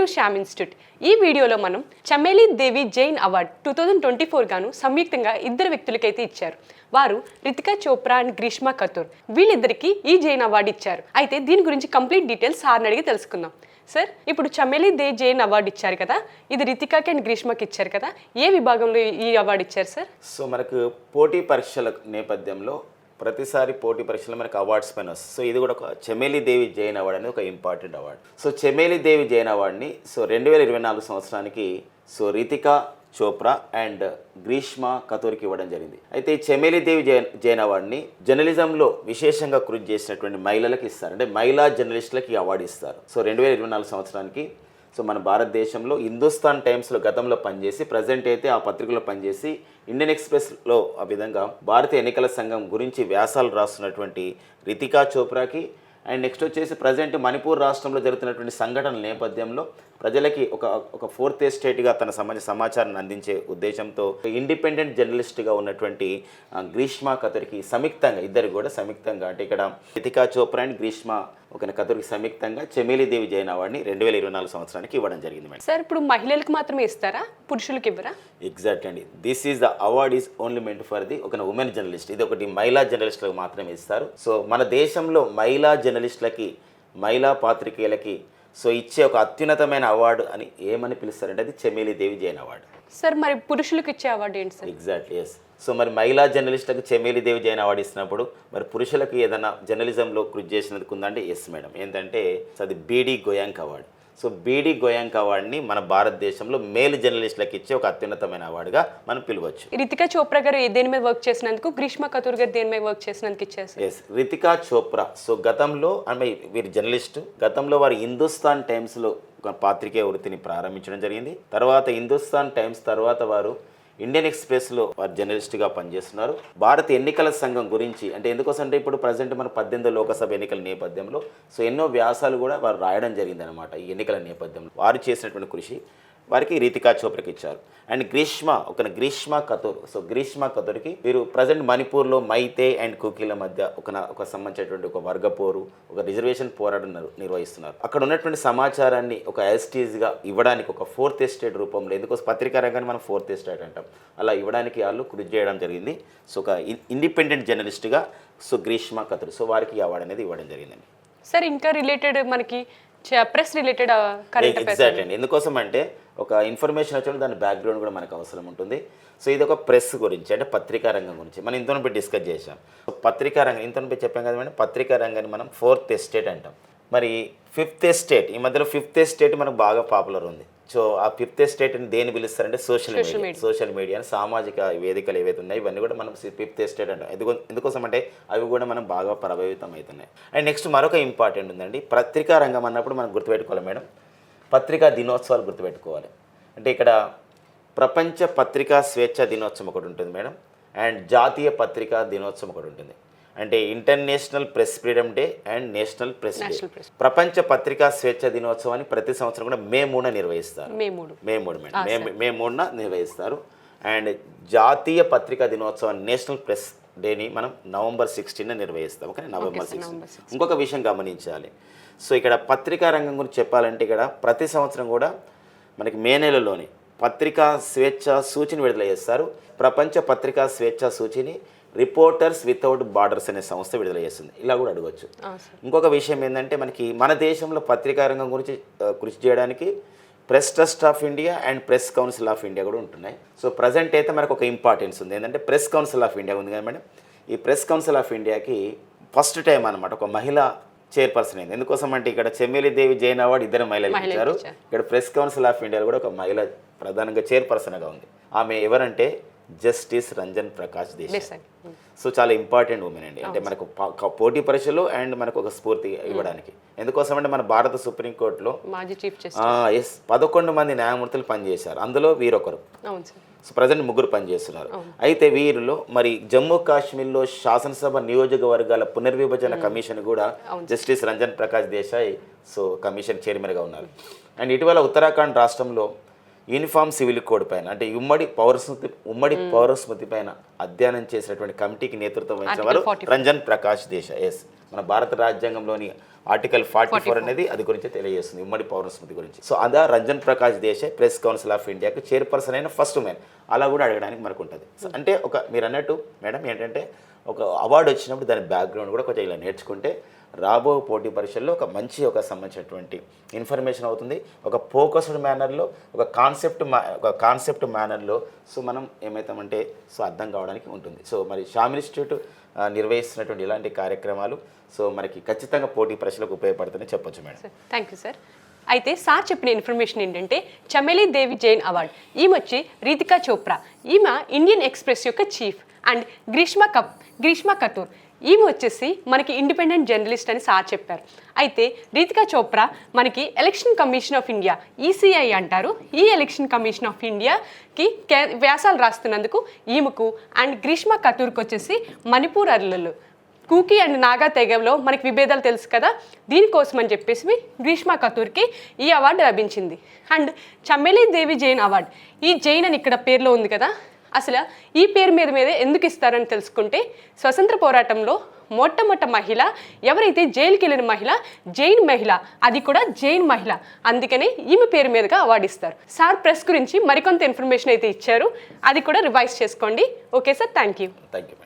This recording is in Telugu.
To Shyam institute. ఈ వీడియోలో మనం Chameli Devi Jain award two thousand twenty four గాను సంయుక్తంగా ఇద్దరు వ్యక్తులకైతే ఇచ్చారు. వారు రితికా చోప్రా అండ్ గ్రీష్మా కతూర్ వీళ్ళిద్దరికి ఈ జైన్ అవార్డు ఇచ్చారు. అయితే దీని గురించి కంప్లీట్ డీటెయిల్స్ సార్ని అడిగి తెలుసుకుందాం. సార్ ఇప్పుడు చమేలి దే జైన్ అవార్డు ఇచ్చారు కదా ఇది రితికాకి అండ్ గ్రీష్మకి ఇచ్చారు కదా ఏ విభాగంలో ఈ అవార్డు ఇచ్చారు సార్? సో మనకు పోటీ పరీక్షల నేపథ్యంలో ప్రతిసారి పోటీ పరీక్షలో మనకు అవార్డ్స్ పైన వస్తుంది. సో ఇది కూడా ఒక చెమేలి దేవి జైన్ అవార్డ్ అనేది ఒక important award so Chameli Devi Jain అవార్డ్ని so రెండు వేల ఇరవై నాలుగు సంవత్సరానికి సో రితికా చోప్రా అండ్ గ్రీష్మ కతూర్కి ఇవ్వడం జరిగింది. అయితే ఈ చెమేలి దేవి జైన్ జైన్ అవార్డుని జర్నలిజంలో విశేషంగా కృషి చేసినటువంటి మహిళలకు ఇస్తారు. అంటే మహిళా జర్నలిస్టులకు ఈ అవార్డు ఇస్తారు. సో రెండు వేల ఇరవై నాలుగు సంవత్సరానికి సో మన భారతదేశంలో హిందుస్థాన్ టైమ్స్లో గతంలో పనిచేసి ప్రజెంట్ అయితే ఆ పత్రికలో పనిచేసి ఇండియన్ ఎక్స్ప్రెస్లో ఆ విధంగా భారతీయ ఎన్నికల సంఘం గురించి వ్యాసాలు రాస్తున్నటువంటి రితికా చోప్రాకి అండ్ నెక్స్ట్ వచ్చేసి ప్రజెంట్ మణిపూర్ రాష్ట్రంలో జరుగుతున్నటువంటి సంఘటనల నేపథ్యంలో ప్రజలకి ఒక ఒక ఫోర్త్ ఎస్టేట్గా తన సంబంధించిన సమాచారాన్ని అందించే ఉద్దేశంతో ఇండిపెండెంట్ జర్నలిస్ట్గా ఉన్నటువంటి గ్రీష్మ కతర్కి సంయుక్తంగా ఇద్దరు కూడా సంయుక్తంగా అంటే ఇక్కడ రితికా చోప్రా అండ్ గ్రీష్మ ఒక కతర్కి సంయుక్తంగా చెమేలి దేవి జైన్ అవార్డుని రెండు వేల ఇరవై నాలుగు సంవత్సరానికి ఇవ్వడం జరిగింది మేడం. సార్ ఇప్పుడు మహిళలకు మాత్రమే ఇస్తారా? పురుషులకి ఇవ్వరా? ఎగ్జాక్ట్ అండి. This is the award is only meant for the ఒక ఉమెన్ జర్నలిస్ట్. ఇది ఒకటి మహిళా జర్నలిస్టులకు మాత్రమే ఇస్తారు. సో మన దేశంలో మహిళా జర్నలిస్టులకి మహిళా పాత్రికేయులకి సో ఇచ్చే ఒక అత్యున్నతమైన అవార్డు అని ఏమని పిలుస్తారంటే అది చెమేలి దేవి జైన్ అవార్డు. సార్ మరి పురుషులకు ఇచ్చే అవార్డు ఏంటి సార్? ఎగ్జాక్ట్లీ ఎస్ సో మరి మహిళా జర్నలిస్టులకు చెమేలి దేవి జైన్ అవార్డు ఇచ్చినప్పుడు మరి పురుషులకు ఏదైనా జర్నలిజంలో కృషి చేసినందుకు ఉందంటే ఎస్ మేడం ఏంటంటే అది B D Goenka award. So B D Goenka అవార్డుని మన భారతదేశంలో మేలు జర్నలిస్టులకు ఇచ్చే ఒక అత్యున్నతమైన అవార్డుగా మనం పిలవచ్చు. రితికా చోప్రా గారు దేని మీద వర్క్ చేసినందుకు గ్రీష్మ కతూర్ గారు దేని మీద వర్క్ చేసినందుకు ఇచ్చారు sir yes Ritika Chopra. So గతంలో ఆమె వీరి జర్నలిస్ట్ గతంలో వారు హిందుస్థాన్ టైమ్స్లో పాత్రికేయ వృత్తిని ప్రారంభించడం జరిగింది. తర్వాత హిందుస్థాన్ టైమ్స్ తర్వాత వారు ఇండియన్ ఎక్స్ప్రెస్లో వారు జర్నలిస్ట్గా పనిచేస్తున్నారు. భారత ఎన్నికల సంఘం గురించి అంటే ఎందుకోసం అంటే ఇప్పుడు ప్రజెంట్ మన పద్దెనిమిది లోకసభ ఎన్నికల నేపథ్యంలో సో ఎన్నో వ్యాసాలు కూడా వారు రాయడం జరిగిందనమాట ఈ ఎన్నికల నేపథ్యంలో. వారు చేసినటువంటి కృషి. వారికి రీతికా చోప్రాకి ఇచ్చారు అండ్ గ్రీష్మ ఒక గ్రీష్మ కతూర్ సో గ్రీష్మ కతూర్కి వీరు ప్రజెంట్ మణిపూర్లో మైతే అండ్ కుకీల మధ్య ఒక ఒక సంబంధించినటువంటి ఒక వర్గ పోరు ఒక రిజర్వేషన్ పోరాటం నిర్- నిర్వహిస్తున్నారు. అక్కడ ఉన్నటువంటి సమాచారాన్ని ఒక ఎస్టీజ్గా ఇవ్వడానికి ఒక ఫోర్త్ ఎస్టేట్ రూపంలో ఎందుకోసం పత్రికా రంగాన్ని మనం ఫోర్త్ ఎస్టేట్ అంటాం. అలా ఇవ్వడానికి వాళ్ళు కృషి చేయడం జరిగింది. సో ఒక ఇండిపెండెంట్ జర్నలిస్ట్గా సో గ్రీష్మ కతూర్ సో వారికి అవార్డు అనేది ఇవ్వడం జరిగిందండి. సార్ ఇంకా రిలేటెడ్ మనకి ప్రెస్ రిలేటెడ్ ఎగ్జాక్ట్ అండి. ఎందుకోసం అంటే ఒక ఇన్ఫర్మేషన్ వచ్చినప్పుడు దాని బ్యాక్గ్రౌండ్ కూడా మనకు అవసరం ఉంటుంది. సో ఇది ఒక ప్రెస్ గురించి అంటే పత్రికా రంగం గురించి. మనం ఇంతలో డిస్కస్ చేసాం సో పత్రికా రంగం ఇంతలో చెప్పాం కదా పత్రికా రంగాన్ని మనం ఫోర్త్ ఎస్టేట్ అంటాం. మరి ఫిఫ్త్ ఎస్టేట్ ఈ మధ్యలో ఫిఫ్త్ ఎస్టేట్ మనకు బాగా పాపులర్ ఉంది. సో ఆ ఫిఫ్త్ ఎస్టేట్ అని దేని పిలుస్తారంటే సోషల్ మీడియా సోషల్ మీడియా సామాజిక వేదికలు ఏవైతే ఉన్నాయో ఇవన్నీ కూడా మనం ఫిఫ్త్ ఎస్టేట్ అంటాం. ఎందుకో ఎందుకోసం అంటే అవి కూడా మనం బాగా ప్రభావితం అవుతున్నాయి. అండ్ నెక్స్ట్ మరొక ఇంపార్టెంట్ ఉందండి పత్రికా రంగం అన్నప్పుడు మనం గుర్తుపెట్టుకోవాలి మేడం. పత్రికా దినోత్సవాలు గుర్తుపెట్టుకోవాలి. అంటే ఇక్కడ ప్రపంచ పత్రికా స్వేచ్ఛ దినోత్సవం ఒకటి ఉంటుంది మేడం. అండ్ జాతీయ పత్రికా దినోత్సవం ఒకటి ఉంటుంది. అంటే international press freedom day and national press day. ప్రపంచ పత్రికా స్వేచ్ఛ దినోత్సవాన్ని ప్రతి సంవత్సరం కూడా మే మూడున నిర్వహిస్తారు. మే మూడు. మే మూడు మేడం. మే మే మూడున నిర్వహిస్తారు. అండ్ జాతీయ పత్రికా దినోత్సవం నేషనల్ ప్రెస్ డేని మనం November sixteen నిర్వహిస్తాం. Okay November sixteen. ఇంకొక విషయం గమనించాలి. సో ఇక్కడ పత్రికా రంగం గురించి చెప్పాలంటే ఇక్కడ ప్రతి సంవత్సరం కూడా మనకి మే నెలలోనే పత్రికా స్వేచ్ఛ సూచిని విడుదల చేస్తారు. ప్రపంచ పత్రికా స్వేచ్ఛ సూచిని రిపోర్టర్స్ వితౌట్ బార్డర్స్ అనే సంస్థ విడుదల చేస్తుంది. ఇలా కూడా సార్. ఇంకొక విషయం ఏంటంటే మనకి మన దేశంలో పత్రికా రంగం గురించి కృషి చేయడానికి press trust of India and press council of India కూడా ఉంటున్నాయి. సో ప్రజెంట్ అయితే మనకు ఒక ఇంపార్టెన్స్ ఉంది. ఏంటంటే ప్రెస్ కౌన్సిల్ ఆఫ్ ఇండియా ఉంది కదా మేడం. ఈ ప్రెస్ కౌన్సిల్ ఆఫ్ ఇండియాకి ఫస్ట్ టైం అనమాట ఒక మహిళ చైర్పర్సన్ అయింది. ఎందుకోసం అంటే ఇక్కడ చెమ్మేలి దేవి జైన్ అవార్డు ఇద్దరు మహిళలు ఇచ్చారు. ఇక్కడ ప్రెస్ కౌన్సిల్ ఆఫ్ ఇండియా కూడా ఒక మహిళ ప్రధానంగా చైర్పర్సన్గా ఉంది. ఆమె ఎవరంటే జస్టిస్ రంజన్ ప్రకాష్ దేశాయ్. దేశాయ్. సో చాలా ఇంపార్టెంట్ ఉమెన్ అండి. అంటే మనకు పోటీ పరీక్షలు అండ్ మనకు ఒక స్ఫూర్తి ఇవ్వడానికి. ఎందుకోసం అంటే మన భారత సుప్రీంకోర్టులో ఎస్ పదకొండు మంది న్యాయమూర్తులు పనిచేశారు. అందులో వీరొకరు. సో ప్రజెంట్ ముగ్గురు పనిచేస్తున్నారు. అయితే వీరిలో మరి జమ్మూ కాశ్మీర్లో శాసనసభ నియోజకవర్గాల పునర్విభజన కమిషన్ కూడా justice Ranjan Prakash Desai so commission చైర్మన్గా ఉన్నారు. అండ్ ఇటీవల ఉత్తరాఖండ్ రాష్ట్రంలో యూనిఫామ్ సివిల్ కోడ్ పైన అంటే ఉమ్మడి పౌర స్మృతి ఉమ్మడి పౌర స్మృతి పైన అధ్యయనం చేసినటువంటి కమిటీకి నేతృత్వం వహించిన వారు Article 44. రంజన్ ప్రకాష్ దేశాయ్ ఎస్ మన భారత రాజ్యాంగంలోని ఆర్టికల్ ఫార్టీ ఫోర్ అనేది అది గురించి తెలియజేస్తుంది ఉమ్మడి పౌర స్మృతి గురించి. సో అదా Ranjan Prakash Desai press council of ఇండియాకి చైర్పర్సన్ అయిన ఫస్ట్ మ్యాన్ అలా కూడా అడగడానికి మనకు ఉంటుంది. అంటే ఒక మీరు అన్నట్టు మేడం ఏంటంటే ఒక అవార్డు వచ్చినప్పుడు దాని బ్యాక్గ్రౌండ్ కూడా కొంచెం ఇలా నేర్చుకుంటే రాబో పోటీ పరీక్షల్లో ఒక మంచి ఒక సంబంధించినటువంటి ఇన్ఫర్మేషన్ అవుతుంది. ఒక ఫోకస్డ్ మేనర్లో ఒక కాన్సెప్ట్ ఒక కాన్సెప్ట్ మేనర్లో సో మనం ఏమవుతామంటే సో అర్థం కావడానికి ఉంటుంది. సో మరి షామ్ ఇన్స్టిట్యూట్ నిర్వహిస్తున్నటువంటి ఇలాంటి కార్యక్రమాలు సో మనకి ఖచ్చితంగా పోటీ పరీక్షలకు ఉపయోగపడుతుందని చెప్పొచ్చు మేడం. థ్యాంక్ యూ సార్ అయితే సార్ చెప్పిన ఇన్ఫర్మేషన్ ఏంటంటే చమేలి దేవి జైన్ అవార్డ్. ఈమె వచ్చి రీతికా చోప్రా. ఈమె ఇండియన్ ఎక్స్ప్రెస్ యొక్క చీఫ్ అండ్ గ్రీష్మ కప్. గ్రీష్మ కతూర్ ఈమె వచ్చేసి మనకి ఇండిపెండెంట్ జర్నలిస్ట్ అని సార్ చెప్పారు. అయితే రీతికా చోప్రా మనకి election commission of India ECI అంటారు. ఈ ఎలక్షన్ కమిషన్ ఆఫ్ ఇండియాకి కే వ్యాసాలు రాస్తున్నందుకు ఈమెకు అండ్ గ్రీష్మ కటూర్కి వచ్చేసి మణిపూర్ అర్లలు కూకి అండ్ నాగా తెగలో మనకి విభేదాలు తెలుసు కదా? దీనికోసం అని చెప్పేసి గ్రీష్మ కతూర్కి ఈ అవార్డు లభించింది. And Chameli Devi Jain award. ఈ జైన్ అని ఇక్కడ పేరులో ఉంది కదా? అసలు ఈ పేరు మీద మీద ఎందుకు ఇస్తారని తెలుసుకుంటే స్వతంత్ర పోరాటంలో మొట్టమొదట మహిళ ఎవరైతే జైలుకి వెళ్ళిన మహిళ జైన్ మహిళ అది కూడా జైన్ మహిళ. అందుకనే ఈమె పేరు మీదుగా అవార్డు ఇస్తారు. సార్ ప్రెస్ గురించి మరికొంత ఇన్ఫర్మేషన్ అయితే ఇచ్చారు. అది కూడా రివైజ్ చేసుకోండి. Okay sir thank you thank you